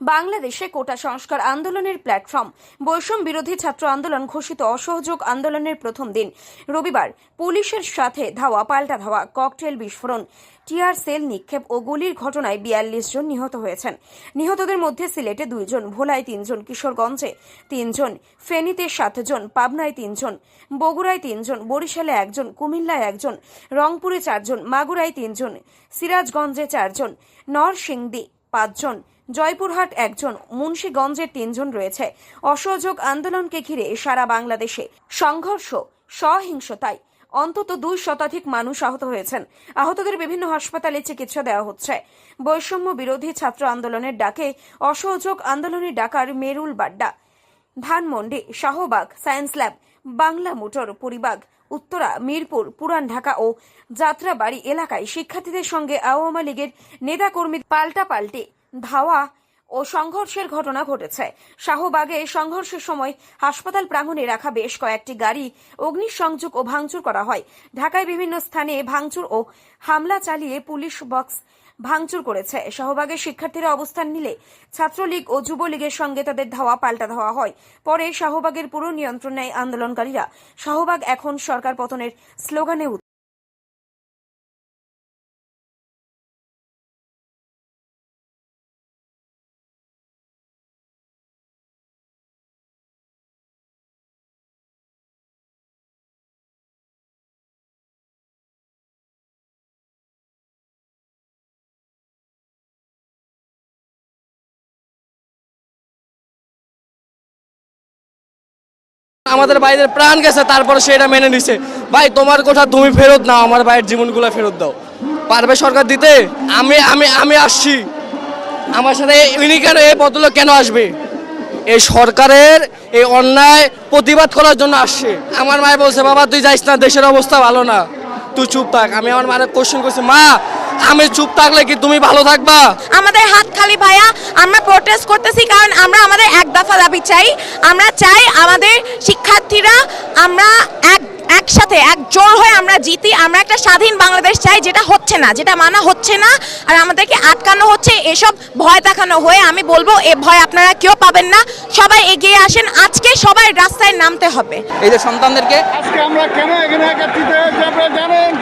বাংলাদেশে কোটা সংস্কার আন্দোলনের প্ল্যাটফর্ম। বৈষম্য বিরোধী ছাত্র আন্দোলন ঘোষিত অসহযোগ আন্দোলনের প্রথম দিন। রবিবার পুলিশের সাথে ধাওয়া, পাল্টা ধাওয়া, ককটেল বিস্ফোরণ, টিয়ার সেল নিক্ষেপ ও গুলির ঘটনায় বিয়াল্লিশ জন নিহত হয়েছেন। নিহতদের মধ্যে সিলেটে দুইজন ভোলায় তিনজন কিশোরগঞ্জে তিনজন ফেনীতে সাতজন পাবনায় তিনজন বগুড়ায় তিনজন বরিশালে একজন কুমিল্লায় একজন রংপুরে চারজন মাগুরায় তিনজন সিরাজগঞ্জে চারজন নরসিংদী পাঁচজন জয়পুরহাট একজন, মুন্সীগঞ্জের তিনজন রয়েছে। অসহযোগ আন্দোলনকে ঘিরে সারা বাংলাদেশে সংঘর্ষ, সহিংসতায় অন্তত দুই শতাধিক মানুষ আহত হয়েছেন। আহতদের বিভিন্ন হাসপাতালে চিকিৎসা দেওয়া হচ্ছে। বৈষম্য বিরোধী ছাত্র আন্দোলনের ডাকে অসহযোগ আন্দোলনের ডাকার Merul Badda. Dhanmondi, Shahbag, science lab, Bangla motor Paribagh, Uttara, Mirpur, Puran Dhaka ও যাত্রাবাড়ি এলাকায় শিক্ষার্থীদের সঙ্গে আওয়ামী লীগের নেতাকর্মী পাল্টাপাল্টি ধাওয়া ও সংঘর্ষের ঘটনা ঘটেছে। শাহবাগে সংঘর্ষের সময় হাসপাতাল প্রাঙ্গণে রাখা বেশ কয়েকটি গাড়ি অগ্নিসংযোগ ও ভাঙচুর করা হয়। ঢাকায় বিভিন্ন স্থানে ভাঙচুর ও হামলা চালিয়ে পুলিশ বক্স ভাঙচুর করেছে। শাহবাগের শিক্ষার্থীরা অবস্থান নিলে ছাত্রলীগ ও যুবলীগের সঙ্গে তাদের ধাওয়া পাল্টা ধাওয়া হয়। পরে শাহবাগের পুরো নিয়ন্ত্রণ নেয় আন্দোলনকারীরা। শাহবাগ এখন সরকার পতনের স্লোগানে আমাদের ভাইদের প্রাণ গেছে, তারপরে সেটা মেনে নিছে। ভাই, তোমার কথা তুমি ফেরত নাও, আমার ভাইয়ের জীবনগুলো ফেরত দাও। পারবে সরকার দিতে? আমি আমি আমি আসছি। আমার সাথে ইনি কেন, এই পদগুলো কেন আসবে? এই সরকারের এই অন্যায় প্রতিবাদ করার জন্য আসছে। আমার মায় বলছে, বাবা, তুই যাইস না, দেশের অবস্থা ভালো না। তুই চুপ থাক। আমি আমার মায়ের কোশ্চেন করছি, মা আমি চুপ থাকলে কি তুমি ভালো থাকবা? আমাদের হাত খালি ভাইয়া আমরা প্রোটেস্ট করতেছি কারণ আমরা আমাদের এক দফা দাবি চাই। আমরা চাই আমাদের শিক্ষার্থীরা আমরা এক একসাথে এক জোর হয়ে আমরা জিতি। আমরা একটা স্বাধীন বাংলাদেশ চাই যেটা হচ্ছে না যেটা মানা হচ্ছে না। আর আমাদেরকে আটকানো হচ্ছে এসব ভয় দেখানো হয়ে। আমি বলব এ ভয় আপনারা কেউ পাবেন না। সবাই এগিয়ে আসেন। আজকে সবাই রাস্তায় নামতে হবে। এই যে সন্তানদেরকে আজকে আমরা কেন এখানে একত্রিত হয়েছি আপনারা জানেন?